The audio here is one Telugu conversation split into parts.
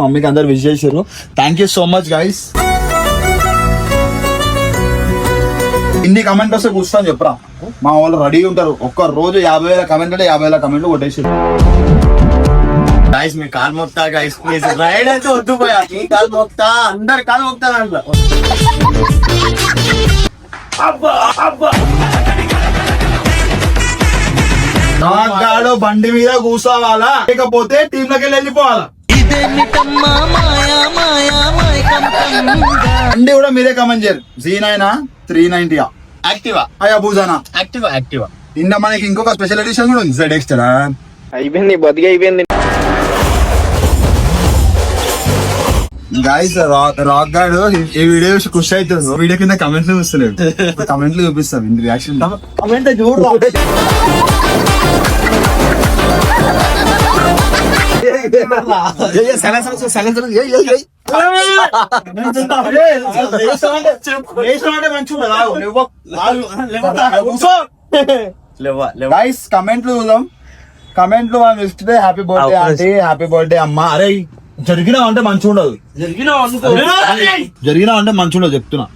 మమ్మీకి అందరు విజ్ చేశారు. Thank you so much guys ఇన్ని కమెంట్ వస్తే కూర్చొని చెప్పరా. మా వాళ్ళు రెడీ ఉంటారు. ఒక్క రోజు యాభై వేల కమెంట్ అంటే యాభై వేల కమెంట్లు కొట్టేసారు. గైస్ మీ కాల్ మోక్తా గైస్ ప్లీజ్ రైడ్ అయితే వద్దు పోయా మీ కాల్ మోక్తా అందరు కాల్ మోక్తా దాంట్లో. నాగాడు బండి మీద కూర్చోవాలా? లేకపోతే బండి కూడా మీరే కమెంట్ చేయరు. G nine three ninety Activa అయ్యా భూజానా. యాక్టివా యాక్టివా ఇంత మనకి ఇంకొక స్పెషల్ ఎడిషన్ కూడా ఉంది జెడ్ ఎక్స్ట్రా అయిపోయింది బతికి అయిపోయింది. గాయస్ రాక్ రాక్ గాడు ఈ- వీడియో చూసి ఖుషి అవుతుంది వీడియో కింద కమెంట్లు చూస్తలేడు కమెంట్లు చూపిస్తాం రియాక్షన్ కమెంట్ చూడు. గైస్ కమెంట్లు చూద్దాం. కమెంట్లు మనం ఇస్తే happy birthday aunty happy birthday అమ్మ. అరే జరిగినా అంటే మంచిగా ఉండదు. జరిగినా అంటే మంచిగా ఉండదు చెప్తున్నా.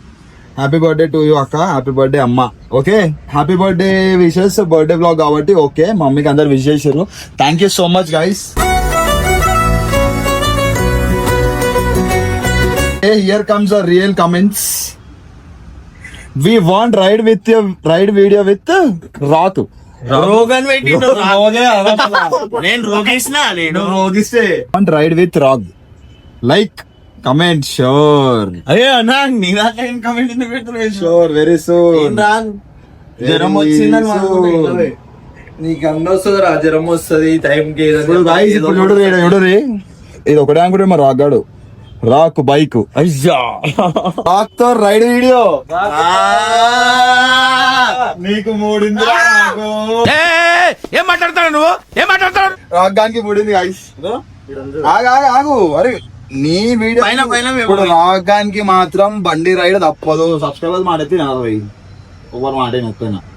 హ్యాపీ బర్త్డే టు యూ అక్క. హ్యాపీ బర్త్డే అమ్మ. Okay happy birthday wishes birthday blog కాబట్టి ఓకే మమ్మీకి అందరు విష్ చేశారు thank you so much guys here comes a real comments we want ride with ride video with రాతు రోగన్ నేను రోగేసిన నేను రోగిస్తే. వాంట్ రైడ్ విత్ రాగ్ లైక్ కమెంట్ షూర్ అయ్యే అన్నా నీ దాంట్లో ఏం కమెంట్ ఎందుకు పెడుతున్నావు షూర్ వెరీ సూన్? జ్వరం వచ్చిందని. నీకు అన్న వస్తుంది రా జ్వరం వస్తుంది ఇప్పుడు guys, ఇప్పుడు చూడు రే చూడు రే. ఇది ఒకటే అనుకుంటే మరి రాగాడు రాక్ బైక్. అయ్యా. రాక్తో రైడ్ వీడియో. నీకు మూడింది ఏం మాట్లాడతాడు నువ్వు? ఏం మాట్లాడతాడు రాక్ గానికి మూడింది గాయస్ ఆగు ఆగు ఆగు. అరే నీ వీడియో పైన పైన మేము- ఇప్పుడు రాక్ గానికి మాత్రం బండి రైడ్ తప్పదు. సబ్స్క్రైబర్స్ మాట నాది పోయి ఎవరు మాట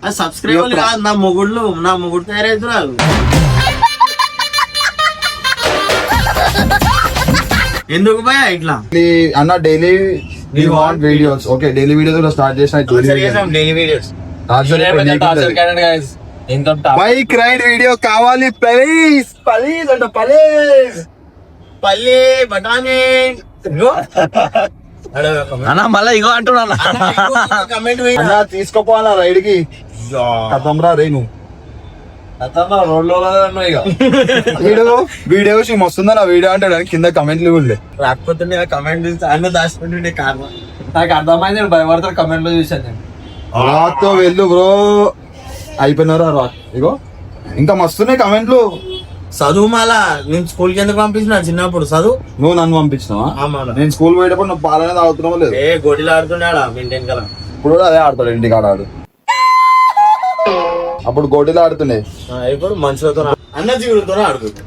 ఆ సబ్స్క్రైబర్ కాదు నా మొగుళ్ళు నా మొగుడు తయారైతున్నారు ఎందుకు భయ ఇట్లా? అన్న daily we want videos okay daily videos కూడా స్టార్ట్ చేసిన daily videos bike ride video కావాలి ప్లీజ్ ప్లీజ్ అంట ప్లీజ్ పల్లి బఠానీ. అన్న మళ్ళా ఇగో అంటున్నా కమెంట్ అన్న తీసుకోపోవాలా రైడ్కి కథం రా నువ్వు వీడియో వీడియో చూసి మస్తుందా నా వీడియో అంటే కింద కమెంట్లు కూడా రాకపోతే కమెంట్ అన్న దాచుకుంటుండే కారణం నాకు అర్థమైంది నేను భయపడతాను కమెంట్లో చూసాను నేను. రాక్తో వెళ్ళు బ్రో. అయిపోయినారా రాక్ ఇగో. ఇంకా మస్తున్నాయి కమెంట్లు. చదువు మాలా నేను స్కూల్కి ఎందుకు పంపించిన చిన్నప్పుడు? చదువు? నువ్వు నన్ను పంపించినావా. నేను స్కూల్ పోయేటప్పుడు నువ్వు పాలనే తాగుతున్నావు లేదు? ఏ గొడిలు ఆడుతున్నాడా మింటెన్ కదా ఇప్పుడు అదే ఆడతాడు ఇంటికి ఆడాడు అప్పుడు గోటీలు ఆడుతుండే ఇప్పుడు మనుషులతో అన్న జిగురుతో ఆడుతుంది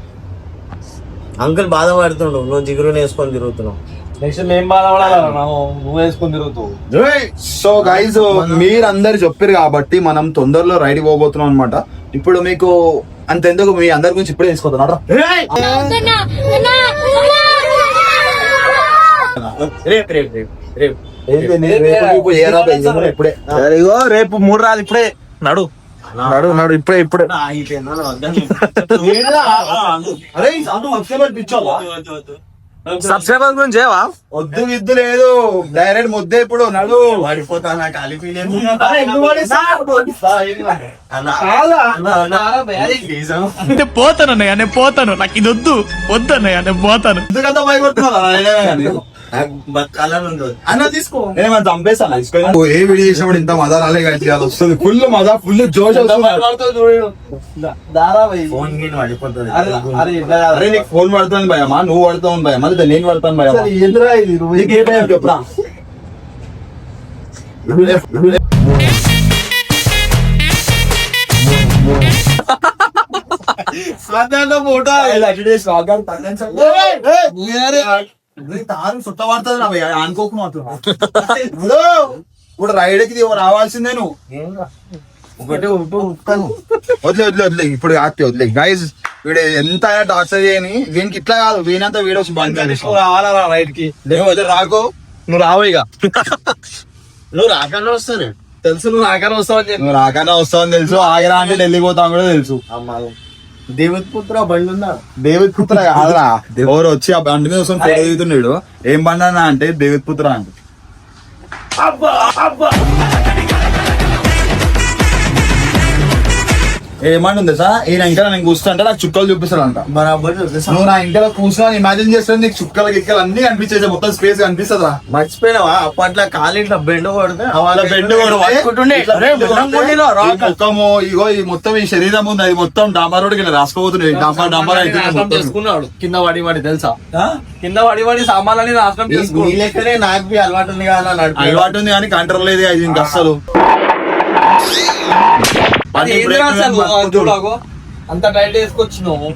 అంకుల్ బాధపడుతుండు నువ్వు జిగురుని వేసుకొని తిరుగుతున్నావు నెక్స్ట్ మేము బాధపడాలి నువ్వు వేసుకొని తిరుగుతావు సో గైజ్ మీరందరు చెప్పారు కాబట్టి మనం తొందరలో రైడ్ పోబోతున్నాం అనమాట ఇప్పుడు మీకు అంతెందుకు మీ అందరి గురించి ఇప్పుడే తీసుకోతున్నారా రేపు రేపు రేపు రేపు ఇప్పుడే ఇగో రేపు మూడు రాదు ఇప్పుడే నడు నడు నడు ఇప్పుడే ఇప్పుడే. అరే సబ్స్క్రైబర్ పిచ్చోవా సబ్స్క్రైబర్ గురించి చేయవా వద్దు విద్దు లేదు. డైరెక్ట్ ముద్దే ఇప్పుడు నడు. పడిపోతా నాకు ఖాళీ ఫీల్ అంటే పోతాను అన్నయ్య నేను పోతాను. నాకు ఇది వద్దు. వద్దు అన్నయ్య నేను పోతాను. ఎందుకంత భయపడుతున్నా అన్న తీసుకో. నేను చంపేస్తాను? తీసుకో ఏ వీడియో చేసినప్పుడు ఇంత మజా రాలే కదా వస్తుంది. ఫుల్ మజా ఫుల్ జోష్ వస్తుంది. దారా భయ్ ఫోన్ పడిపోతుంది. అరే నీకు ఫోన్ పడుతుంది భయమా? నువ్వు పడుతావు భయ మళ్ళీ నేను పడతాను భయ అసలు ఏందిరా ఇది? నువ్వు నీకు ఏ భయం? చెప్పురా. ఫోటో. తారు చుట్ట పడుతుంది నా భయ అనుకోకు మాత్రం. ఇప్పుడు రైడ్కి రావాల్సిందే నువ్వు. ఒకటే వదిలే వదిలే వదిలే ఇప్పుడు వదిలే. గైజ్ వీడు ఎంత టార్చర్ చేయని వీనికి ఇట్లా కాదు వీనంతా వీడియో బంద్ రావాలా రైట్కి రాకో. నువ్వు రావు ఇక. నువ్వు రాకుండా వస్తానే. తెలుసు నువ్వు నాకనే వస్తావు అని చెప్పి. నువ్వు రాకన్నా వస్తావని తెలుసు ఆగిరా అంటే ఢిల్లీ పోతాం కూడా తెలుసు. దేవత్ పుత్ర బండి ఉందా దేవిత్ పుత్ర కాదురా ఎవరు వచ్చి ఆ బండి మీద వస్తుంది ఫోటో దిగుతున్నాడు. ఏం బండి అన్న అంటే. దేవిత్ పుత్ర అంటే ఏమంటుంది తెలుసా? ఈయన ఇంకా నేను కూర్చుంటే నాకు చుక్కలు చూపిస్తాడంట. బరాబర్ నువ్వు నా ఇంట్లో కూర్చొని ఇమాజిన్ చేస్తే నీకు చుక్కలు గిక్కలు అన్ని కనిపించేది మొత్తం స్పేస్ కనిపిస్తుందా మర్చిపోయినావా? అప్పట్లో కాలు ఇట్లా బెండ్ కొడితే వాళ్ళ బెండ్. ముఖము ఇగో ఈ మొత్తం ఈ శరీరం ఉంది అది మొత్తం డాంబర్ రోడ్ కింద రాసుకోబోతున్నాయి డాంబర్ డాంబర్. చేసుకున్నాడు. కింద పడి పడి తెలుసా? కింద పడి పడి సామాన్లని నాశనం నీ- నీ చేసుకున్నాడు లెక్కనే నాకు బి అలవాటు ఉంది కదా నడిపి అలవాటు ఉంది కానీ కంట్రోల్ లేదు అది ఇంకా అసలు? అంత టైట్ వేసుకొచ్చినావు.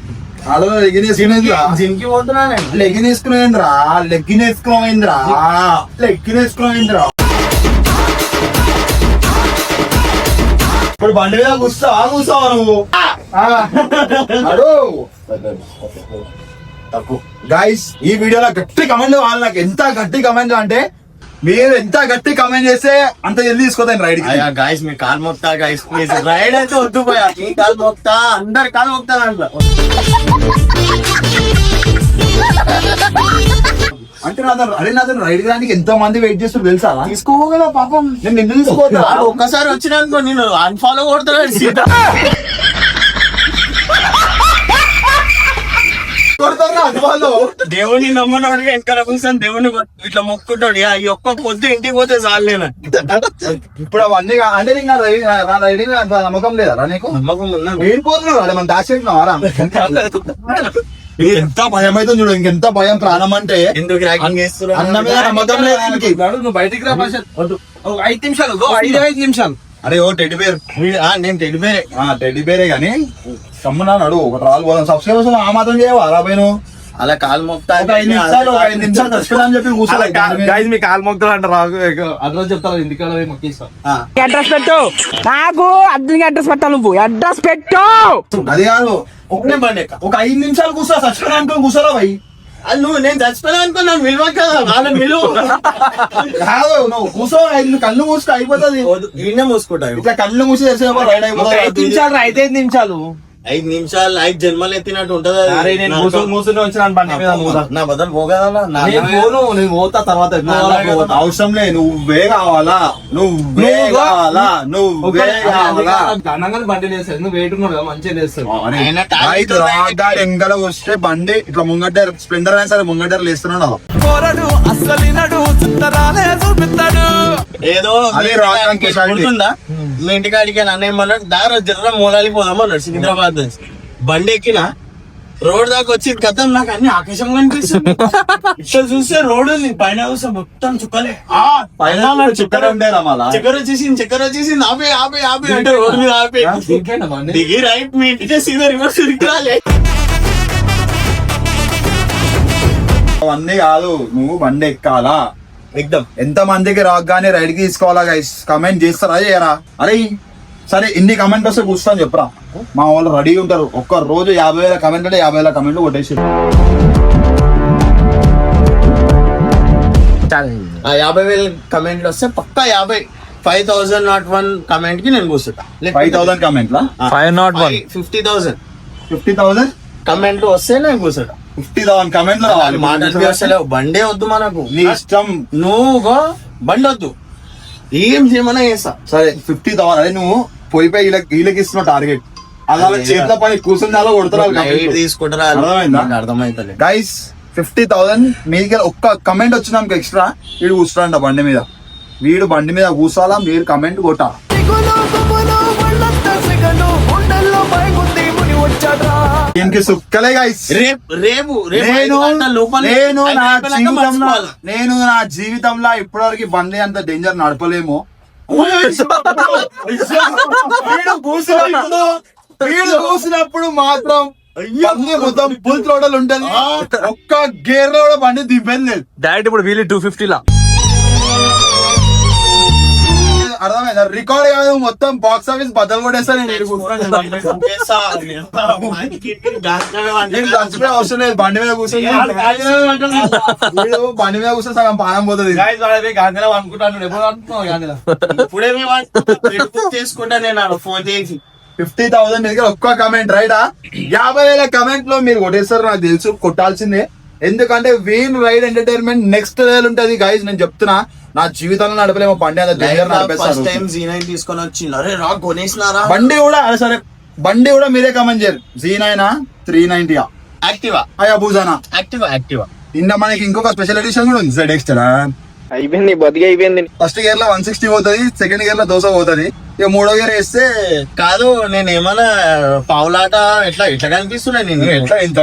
అదో లెగ్గినేసుకునేంద్రా జిమ్కి పోతున్నా నేను లెగ్గినేసుకునేంద్రా లెగ్గినేసుకునేంద్రా లెగ్గినేసుకునేంద్రా ఇప్పుడు బండి మీద కూర్చోవా కూర్చోవా నువ్వు? తప్పు గైస్ ఈ వీడియోలో గట్టి కమెంట్ వాళ్ళు నాకు. ఎంత గట్టి కమెంట్ అంటే మీరు ఎంత గట్టి కమెంట్ చేస్తే అంత జల్దీ తీసుకోతాను రైడ్ గాయస్ మీ కాలు మొక్తా గాయస్ ప్లీజ్ రైడ్ అయితే వద్దు పోయా. మీ కాలు మొక్తా అందరి కాలు మొక్తా దాంట్లో అంటే నాతో అరే నాతో రైడ్ రానికి ఎంత మంది వెయిట్ చేస్తారు తెలుసా? తీసుకోగల పాపం? నేను ఎందుకు తీసుకోవద్దా ఒక్కసారి వచ్చినానుకో నేను అన్ఫాలో కొడతాడు సీదా దేవుని నమ్మనాడు వెనకాల కూర్చొని దేవుని ఇట్లా మొక్కుంటాడు ఇక ఈ ఒక్క పొద్దు ఇంటికి పోతే చాలు నేను. ఇప్పుడు అవన్నీ అంటే ఇంకా అంత నమ్మకం లేదా నీకు? నమ్మకం ఉన్నా వెళ్ళిపోతున్నావు అదే మనం దాచేస్తున్నావారా ఎంత భయం అయితే చూడు ఇంకెంత భయం ప్రాణం అంటే. ఎందుకు అన్న మీద నమ్మకం లేదు నడు, నువ్వు బయటికి రా ఐదు నిమిషాలు ఐదు ఐదు నిమిషాలు. అరే ఓ టెడ్డి బేర్. నేను తెలిపే ఆ టెడ్డి బేరే గానీ. కమ్మునా నడు ఒక రాళ్ళు పోదాం. సబ్స్క్రైబర్స్ ఆ మాత్రం చేయవా? రాబోయిను అలా కాలు మొక్తా ఒక ఐదు నిమిషాలు ఒక ఐదు నిమిషాలు చచ్చిపోదా అని చెప్పి కూర్చోలేదు గైజ్ మీ కాలు మొక్కుతారు అంటారు. అడ్రస్ చెప్తారు. ఇంటికాడ పోయి మొక్కిస్తా. అడ్రస్ పెట్టు. నాకు అర్జున్గా అడ్రస్ పెట్టాలి నువ్వు. అడ్రస్ పెట్టు. అది కాదు. ఒకటే బండి ఎక్క. ఒక ఐదు నిమిషాలు కూర్చో చచ్చిపోదా అనుకుని కూర్చోరా భయ్ అది నువ్వు నేను చచ్చిపోయినా అనుకో నన్ను విలువ కదా వాళ్ళని విలువ. కాదు నువ్వు కూర్చో ఐదు కళ్ళు మూసుకో అయిపోతుంది. ఈయనే మూసుకుంటావు ఇట్లా కళ్ళు మూసి ఒక ఐదు నిమిషాలు రా, ఐదు ఐదు నిమిషాలు. ఐదు నిమిషాలు ఐదు జన్మలు ఎత్తినట్టు ఉంటది నేను నా కూర్చొని కూర్చొని వచ్చినాను బండి మీద. నా బదులు పోగదన్నా నేను పోను నేను పోతా తర్వాత. అవసరం లే నువ్వే కావాలా? నువ్వే కావాలా? నువ్వే కావాలా? బండి లేస్తాడు నువ్వు వెయిట్ ఉన్నాడు కదా మంచిగా ఎంగల వస్తే బండి ఇట్లా ముంగడ్డ స్ప్లెండర్ అయినా సరే ముంగడ్డ లేస్తున్నాడు? ఏదో అదే రెడ్డి. గుర్తుందా? మీ ఇంటికాడికి నన్ను ఏమన్నాడు? దారి జర్ర మూలాలి పోదాం అన్నాడు నుంచి బండి ఎక్కిన రోడ్ దాకా వచ్చి గతం నాకు అన్ని ఆకాశం కనిపిస్తుంది. ఇట్లా చూస్తే రోడ్ ఉంది పైన చూస్తే మొత్తం చుక్కలే. ఆ, పైన చుక్కలు ఉండేరా మళ్ళా చక్కెర వచ్చేసింది చక్కెర వచ్చేసింది. ఆపే ఆపే ఆపే అంటే రోడ్ మీద ఆపే. దిగి రైట్ మీ ఇంటికే సీదా రివర్స్ తిరిగి అవన్నీ కాదు నువ్వు బండి ఎక్కాలా? ఎంత మందికి రాగానే రైడ్కి తీసుకోవాలా గైస్ కమెంట్ చేస్తారా చేయరా? అరే సరే ఇన్ని కమెంట్ వస్తే కూర్చొని చెప్పరా. మా వాళ్ళు రెడీ ఉంటారు. ఒక్క రోజు యాభై వేల కమెంట్ అంటే యాభై వేల కమెంట్లు కొట్టేసి. ఆ యాభై వేల కమెంట్లు వస్తే పక్కా యాభై. ఫైవ్ థౌసండ్ నాట్ వన్ కమెంట్కి నేను కూర్చుంటా. Five thousand కమెంట్లా five not one fifty thousand fifty thousand comment వస్తే నేను కూర్చుంటా. ఫిఫ్టీ థౌసండ్ కమెంట్లు రావాలి. మాటలు వస్తలేవు బండే వద్దు మనకు. నీ ఇష్టం. నువ్వు బండి వద్దు ఏం చేయమన్నా చేస్తా. సరే ఫిఫ్టీ థౌసండ్ అదే నువ్వు పోయి పోయి వీళ్ళకి వీళ్ళకి ఇస్తున్న టార్గెట్ అలా చేతిలో పని కూర్చుని అలా కొడుతున్నారు తీసుకుంటారా? అర్థమైందా? గైస్ ఫిఫ్టీ థౌసండ్ మీకు ఒక్క కమెంట్ వచ్చినాక ఎక్స్ట్రా వీడు కూర్చుంట బండి మీద. వీడు బండి మీద కూర్చోవాలా? మీరు కమెంట్ కొట్టాలా? దీనికి సుక్కలే గైస్ రేపు రేపు రేపు నేను నా జీవితంలో మర్చిపోవాలి. నేను నా జీవితంలో ఇప్పటివరకు బండి అంత డేంజర్ నడపలేము. వీడు కూసినప్పుడు మాత్రం బండి మొత్తం ఫుల్ త్రోడల్ ఉంటుంది. ఒక్క గేర్లో కూడా బండి దిబ్బేది లేదు. డైరెక్ట్ ఇప్పుడు వీలు టూ ఫిఫ్టీ లా. అర్థమైందా? రికార్డ్ కాదు మొత్తం బాక్స్ ఆఫీస్ బద్దలు కొట్టేస్తా నేను ఈడ కూర్చొని. నేను చచ్చిపోయే అవసరం లేదు బండి మీద కూర్చొని బండి మీద కూర్చొని సగం పానం పోతుంది. గాంధీలో అనుకుంటాను ఎప్పుడు అనుకుంటున్నావు గాంధీలో? ఇప్పుడే చేసుకుంటా నేను ఫోన్ చేసి. ఫిఫ్టీ థౌసండ్ దగ్గర ఒక్క కమెంట్ రైడా యాభై వేల కమెంట్లో మీరు కొట్టేస్తారు నాకు తెలుసు కొట్టాల్సిందే. ఎందుకంటే వీన్ రైడ్ ఎంటర్టైన్మెంట్ నెక్స్ట్ లెవెల్ ఉంటది గైస్ నేను చెప్తున్నా నా జీవితంలో నడపలేమో. బండి అంత దగ్గర ఫస్ట్ టైం జీనైన్ తీసుకొని వచ్చిండు. అరే రా కొనేసినారా? బండి కూడా అరే సరే బండి కూడా మీరే కమెంట్ చేయరు. G nine three ninety Activa అయ్యా భూజానా యాక్టివా యాక్టివా నిన్న మనకి ఇంకొక స్పెషల్ ఎడిషన్ కూడా ఉంది జెడ్ ఎక్స్ట్రా అయిపోయింది బతికి అయిపోయింది. ఫస్ట్ గేర్లో వన్ సిక్స్టీ పోతుంది సెకండ్ గేర్లో దోశ పోతుంది. ఇక మూడో గేర్ వేస్తే కాదు నేను ఏమన్నా పావులాట ఎట్లా ఎట్లా కనిపిస్తున్నాయి నేను ఎట్లా ఇంత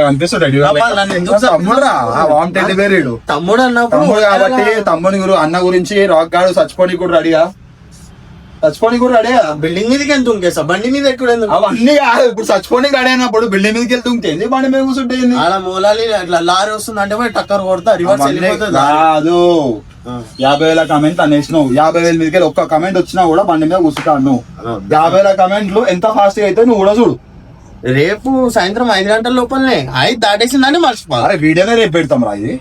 అబ్బా, నన్ను ఎందుకు తమ్ముడురా? వామ్ టెడ్డి పేరు తమ్ముడు అన్నప్పుడు తమ్ముడు కాబట్టి తమ్ముని గురు అన్న గురించి రాక్ గాడు చచ్చిపోని కూడా రెడీగా చచ్చిపోని కూడా రెడీ కదా బిల్డింగ్ మీదకి ఎంత ఉంకేసా? బండి మీద ఎందుకు? అవన్నీ కాదు ఇప్పుడు చచ్చిపోని రెడీ అయినప్పుడు బిల్డింగ్ మీదకి వెళ్తే ఉంటేంది బండి మీద కూర్చుంటే? ఆడ మూలాలి అట్లా లారీ వస్తుంది అంటే పోయి టక్కర్ కొడతా రివర్స్ అవన్నీ వెళ్ళిపోతుంది. కాదు. యాభై వేల కమెంట్ అనేసినావు. యాభై వేల మీదకి ఒక్క కమెంట్ వచ్చినా కూడా బండి మీద కూర్చుంటాను నువ్వు యాభై వేల కమెంట్లు ఎంత ఫాస్ట్గా అయితే నువ్వు కూడా చూడు. రేపు సాయంత్రం ఐదు గంటల లోపలనే. ఐదు దాటేసిందని మర్చిపో అరే వీడియోనే రేపు పెడతాం రా ఇది.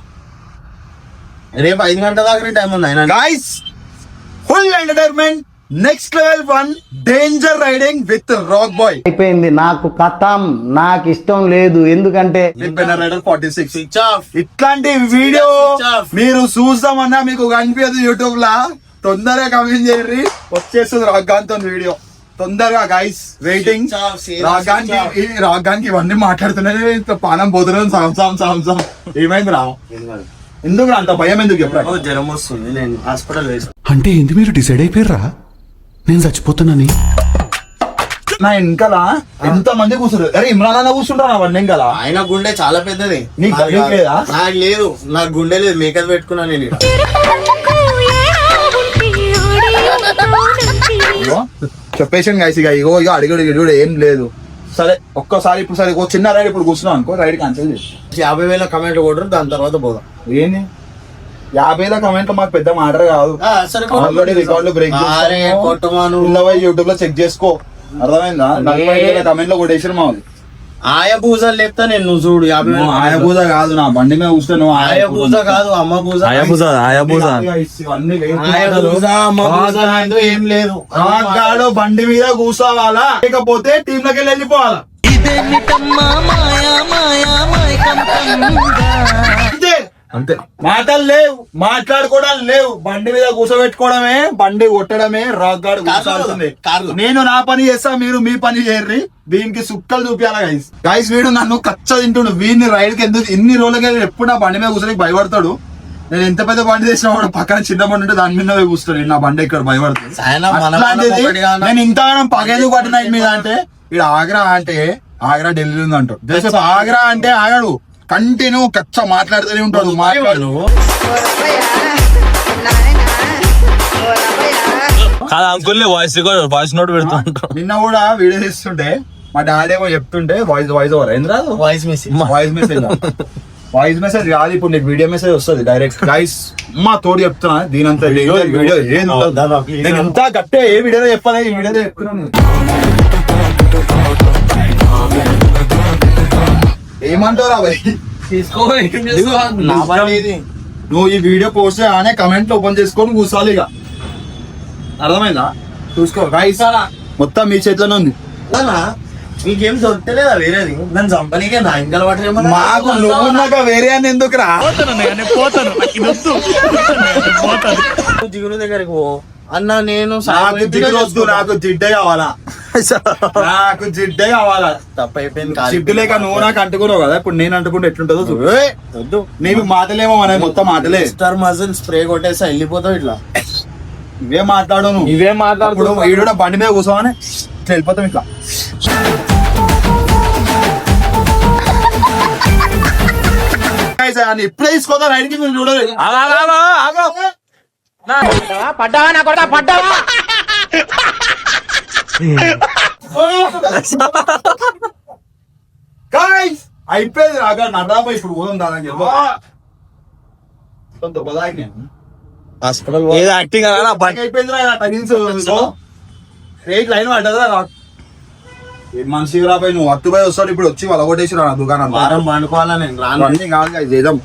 రేపు ఐదు గంటల దాకా టైం ఉంది ఆయన full entertainment next level one danger riding with rock boy అయిపోయింది. నాకు కథం నాకు ఇష్టం లేదు. ఎందుకంటే రైడర్ ఫార్టీ సిక్స్ ఇట్లాంటి వీడియో. మీరు చూద్దామన్నా మీకు కనిపించదు యూట్యూబ్ లా. తొందరగా కమెంట్ చేయర్రి వచ్చేస్తుంది రాగ్గాన్తో వీడియో తొందరగా guys waiting Switch off, serious రాగ్గాన్ switch off. కి రాగ్గాన్కి ఇవన్నీ మాట్లాడుతున్నాయి ఇంత పానం పోతున్నాను. సాం సాం సాం సాం ఏమైంది రా? ఎందుకు అంత భయం ఎందుకు చెప్పరా? ఓ, జ్వరం వస్తుంది. నేను హాస్పిటల్ అంటే ఏంది మీరు డిసైడ్ అయిపోయారా నేను చచ్చిపోతున్నాని? నా వెనకాల ఎంత మంది కూర్చుంటారు అరే ఇమ్రాన్ అన్న కూర్చుంటారు అవన్నీ వెనకాల ఆయన గుండె చాలా పెద్దది. నీకు లేదా? నాకు లేదు. నాకు గుండె లేదు. మేకప్ పెట్టుకున్నా నేను ఈడ. ఇగో, చెప్పేసాను గైస్ ఇక ఇగో ఇక అడిగాడు ఇడిగాడు ఏం లేదు. సరే ఒక్కసారి ఇప్పుడు సరే ఒక చిన్న రైడ్ ఇప్పుడు కూర్చున్నాం అనుకో రైడ్ క్యాన్సిల్ చేసి యాభై వేల కమెంట్ కొట్టరు దాని తర్వాత పోదాం. ఏంది? యాభైల కమెంట్లు మాకు పెద్ద మ్యాటర్ కాదు. ఆల్రెడీ రికార్డులు బ్రేక్ అరే కొట్టుమాను యూట్యూబ్లో చెక్ చేసుకో. అర్థమైందా? నలభై ఐదు కమెంట్లో కొట్టేసారు మా వాళ్ళు. ఆయ పూజలు లేపుతా నేను చూడు యాభై ఆయ పూజ కాదు నా బండి మీద కూర్చో నువ్వు ఆయ పూజ కాదు అమ్మ పూజ. ఆయ. పూజ అమ్మ పూజ ఏం లేదు. రాగాడు బండి మీద కూర్చోవాలా? లేకపోతే టీమ్లోకి వెళ్ళి వెళ్ళిపోవాలా? అంతే. మాటలు లేవు మాట్లాడుకోవడాలు లేవు. బండి మీద కూర్చోబెట్టుకోవడమే బండి కొట్టడమే రాక్ గాడు కూర్చోవాల్సిందే. కార్లో. నేను నా పని చేస్తా మీరు మీ పని చేయర్రి. దీనికి సుక్కలు చూపించాలా గైస్ గైస్ వీడు నన్ను కచ్చ తింటుండు. వీడిని రైడ్కి ఎందుకు ఇన్ని రోజులకి ఎప్పుడు నా బండి మీద కూర్చొని భయపడతాడు? నేను ఎంత పెద్ద బండి చేసినా కూడా పక్కన చిన్న బండి ఉంటే దాని మీద కూర్చుంటాడు. నా బండి ఇక్కడ భయపడుతుంది. నేను ఇంతగానం పగేందుకు పట్టిన మీద అంటే ఇక్కడ ఆగ్రా అంటే ఆగ్రా ఢిల్లీ ఉంది అంటాడు జస్ట్ ఆగ్రా అంటే ఆగాడు. కంటిన్యూ కచ్చ మాట్లాడుతూనే ఉంటాడు మాట్లాడు. కాదు uncle voice record voice note పెడుతూ ఉంటాం నిన్న కూడా వీడియో తీస్తుంటే మా డాడీ ఏమో చెప్తుంటే వాయిస్ వాయిస్ ఓవర్ ఏంద్రా? Voice message voice message voice message కాదు ఇప్పుడు నీకు వీడియో మెసేజ్ వస్తుంది డైరెక్ట్ గైస్ మా తోడు చెప్తున్నా దీనంతా వీడియో వీడియో ఏం. నేను ఎంత గట్టే ఏ వీడియోలో చెప్పాలి ఈ వీడియోలో చెప్తున్నాను? ఏమంటారా భయ్ తీసుకో నా బండి ఇది నువ్వు ఈ వీడియో పోస్ట్ అనే కమెంట్ ఓపెన్ చేసుకొని కూర్చోవాలి ఇక. అర్థమైందా? చూసుకో గైస్ మొత్తం మీ చేతిలోనే ఉంది. అన్నా, నీకేం దొరకలేదా వేరేది? నన్ను చంపనీకే నా ఇంకా మాకు నువ్వు ఉన్నాక వేరే అని ఎందుకు దగ్గరికి పో. అన్న నేను నాకు జిడ్డు వద్దు నాకు జిడ్డే కావాలా? నాకు జిడ్డే కావాలా? తప్పు అయిపోయింది కాదు. జిడ్డు లేక నువ్వు నాకు అంటుకున్నావు కదా ఇప్పుడు నేను అంటుకుంటే ఎట్లుంటుందో చూడు. నీకు మాటలేమో మన మొత్తం మాటలే. స్టార్ మజిల్ స్ప్రే కొట్టేసా వెళ్ళిపోతావు ఇట్లా. ఇవే మాట్లాడు నువ్వు. ఇవే ఇప్పుడు మాట్లాడుతూ ఈడు కూడా బండి మీద కూర్చోమని ఇట్లా వెళ్ళిపోతాం ఇట్లా. ఇప్పుడే తీసుకోదా రైడ్కి చూడలేదు? పడ్డావా? నా కొడక పడ్డావా? గాయ్స్ అయిపోయింది రాగా నర్రాబో ఇప్పుడు పోదాం దాని చెప్పు. కొంత నేను హాస్పిటల్ ఏదో యాక్టింగ్ అలా పక్క అయిపోయిందిరా టైన్స్ రేట్ లైన్ పడ్డదా రా ఏ మనిషి రాబాయి నువ్వు అత్తుబాయి వస్తాడు ఇప్పుడు వచ్చి వాళ్ళ కొట్టేసి రా దుకాణం వారం పండుకోవాలా నేను? రాను. అన్ని కాదు చేద్దాం